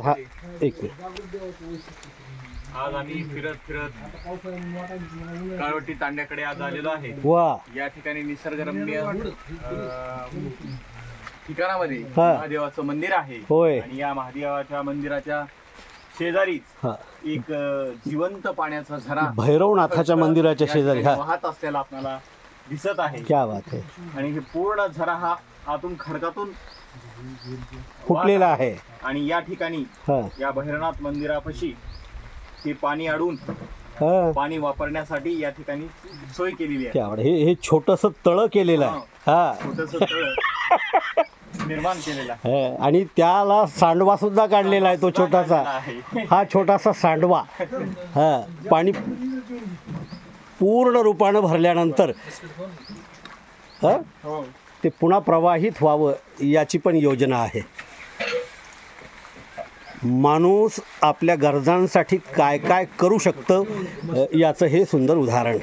हा एक मिनिट. आज आम्ही फिरत फिरत काळवटी तांड्याकडे आज आलेलो आहे. वा. या ठिकाणी निसर्गरम्य अं, ठिकाणामध्ये हा. महादेवाचं मंदिर आहे. होय. आणि या महादेवाच्या मंदिराच्या शेजारीच हा. एक अं, जिवंत पाण्याचा झरा भैरवनाथाच्या मंदिराच्या या शेजारी ठिकाणी हा. वाहत असलेला आपल्याला दिसत आहे. क्या बात आहे. आणि हे पूर्ण झरा हा आतून खडकातून फुटलेला आहे. आणि या ठिकाणी हा. या भैरवनाथ मंदिरापाशी हे पाणी अडून हा. पाणी वापरण्यासाठी या ठिकाणी सोय केलेली आहे. हे हे छोटस तळ केलेलं आहे. हा. छोटस निर्माण केलेलं आहे. हा, आणि त्याला सांडवा सुद्धा काढलेला आहे तो छोटासा. आहे. हा छोटासा सांडवा. हा. पाणी पूर्ण रूपानं भरल्यानंतर हा? हो. ते पुन्हा प्रवाहित व्हावं याची पण योजना आहे. माणूस आपल्या गरजांसाठी काय काय करू शकतं याचं हे सुंदर उदाहरण.